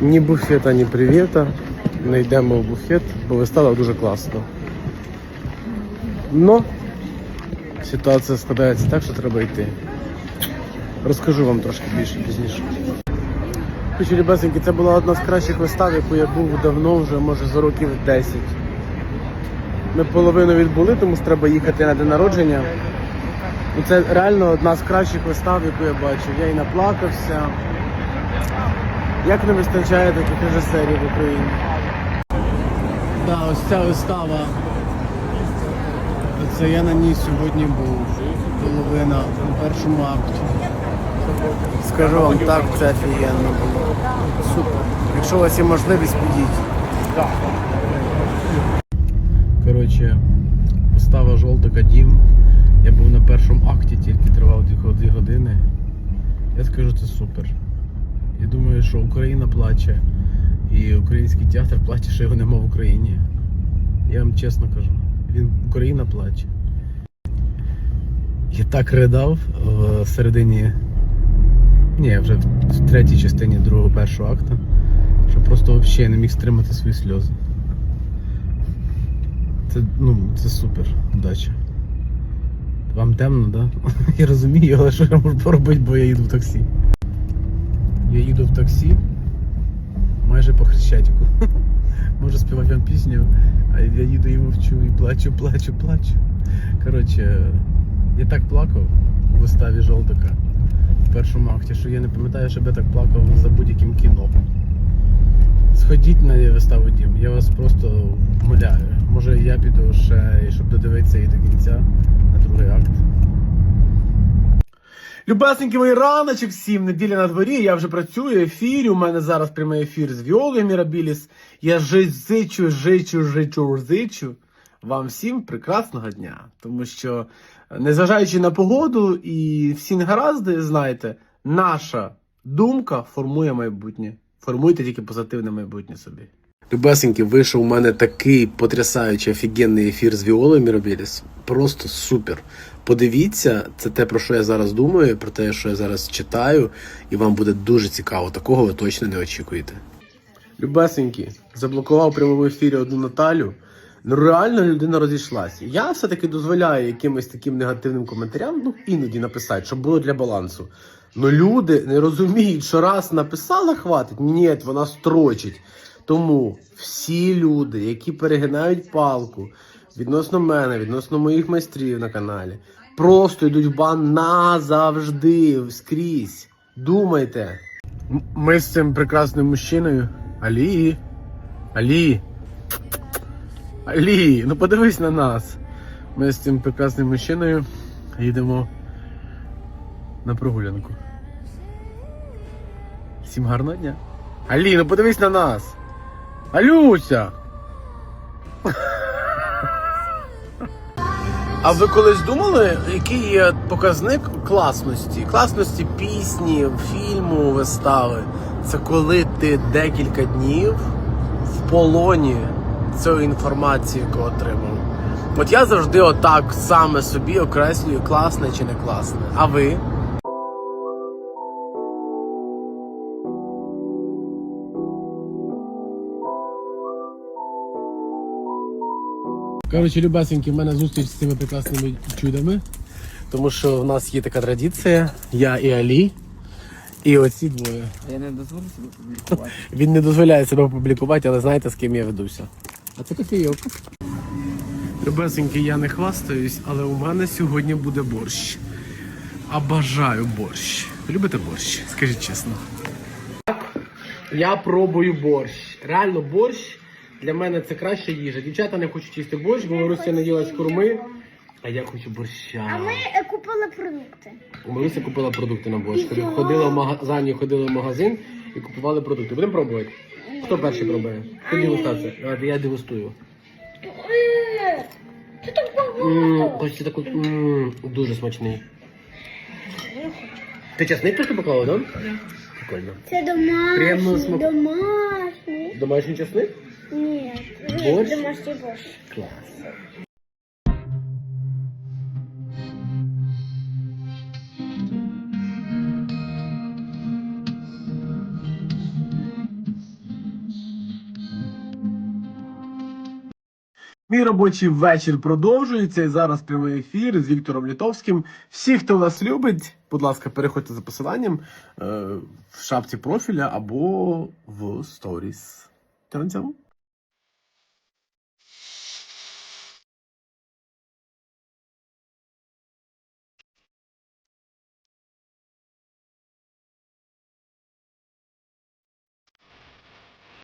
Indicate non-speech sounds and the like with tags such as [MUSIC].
Ні буфета, ні привіта. Не йдемо в буфет, бо вистава дуже класно. Но ситуація складається так, що треба йти. Розкажу вам трошки більше пізніше. Хочу, ребятеньки, це була одна з кращих вистав, яку я був давно, вже може за років 10. Ми половину відбули, тому що треба їхати на день народження. І це реально одна з кращих вистав, яку я бачив. Я і наплакався. Як не вистачає таких режисерів в Україні? Так, ось ця вистава. Це я на ній сьогодні був. Половина на першому акті. Скажу вам так, це офігенно було. Супер. Якщо у вас є можливість, підіть. Коротше, вистава жовтика дім. Я був на першому акті, тільки тривав 2 години. Я скажу, це супер. Я думаю, що Україна плаче і український театр плаче, що його нема в Україні. Я вам чесно кажу. Він Україна плаче. Я так ридав в середині. Ні, вже в третій частині другого першого акта, що просто взагалі не міг стримати свої сльози. Це, ну, це супер, удача. Вам темно, так? Да? [LAUGHS] Я розумію, але що я можу поробити, бо я їду в таксі. Я їду в таксі майже по хрещатику. [LAUGHS] Можу співати вам пісню, а я їду і мовчу, і плачу, плачу, плачу. Коротше, я так плакав у виставі жовтика в першому акті, що я не пам'ятаю, щоб я так плакав за будь-яким кіно. Сходіть на виставу дім, я вас просто вмоляю. Може я піду ще, щоб додивитися її до кінця на другий акт. Любесенькі мої раночок всім, неділя на дворі, я вже працюю, ефірі. У мене зараз прямий ефір з Віолою Мірабіліс. Я жи- зичу, жичу, жичу, вам всім прекрасного дня. Тому що, незважаючи на погоду і всі негаразди, знаєте, наша думка формує майбутнє. Формуйте тільки позитивне майбутнє собі. Любесеньки, вийшов у мене такий потрясаючий офігенний ефір з Віолою Мірабіліс. Просто супер. Подивіться, це те, про що я зараз думаю, про те, що я зараз читаю, і вам буде дуже цікаво. Такого ви точно не очікуєте. Любесенькі, заблокував прямо в ефірі одну Наталю. Ну реально людина розійшлася. Я все-таки дозволяю якимось таким негативним коментарям, ну іноді написати, щоб було для балансу. Ну люди не розуміють, що раз написала, хватить. Ні, вона строчить. Тому всі люди, які перегинають палку відносно мене, відносно моїх майстрів на каналі, просто йдуть в бан назавжди, скрізь. Думайте. Ми з цим прекрасним мужчиною. Алі. Алі. Алі, ну подивись на нас. Ми з цим прекрасним мужчиною їдемо на прогулянку. Всім гарного дня. Алі, ну подивись на нас. Алюся! А ви колись думали, який є показник класності? Класності пісні, фільму, вистави? Це коли ти декілька днів в полоні цієї інформації, отримав. От я завжди отак саме собі окреслюю, класне чи не класне. А ви? Коротше, любесенькі, в мене зустріч з цими прекрасними чудами. Тому що в нас є така традиція, я і Алі, і оці двоє. Я не дозволю себе публікувати. [LAUGHS] Він не дозволяє себе опублікувати, але знаєте, з ким я ведуся. А це кофійовка. Любесеньки, я не хвастаюсь, але у мене сьогодні буде борщ. А бажаю борщ. Любите борщ? Скажіть чесно. Я пробую борщ. Реально борщ для мене це краща їжа. Дівчата не хочуть їсти борщ, бо Маруся наїлась курми, а я хочу борща. А ми е, купили продукти. Маруся купила продукти на борщ. Ходила в магазин, ходила в магазин і купували продукти. Будемо пробувати? Хто перший пробує? Хто дегустація? Давайте я дегустую. Це так багато. Хочеться таку ммм, дуже смачний. Ти часник просто поклала, да? Прикольно. Це Приємного домашній, смаку. домашній. Домашній часник? Нет, борщ? нет, домашний борщ. Класс. Мій робочий вечір продовжується і зараз прямий ефір з Віктором Літовським. Всі, хто вас любить, будь ласка, переходьте за посиланням е, в шапці профіля або в сторіс. Тянцям.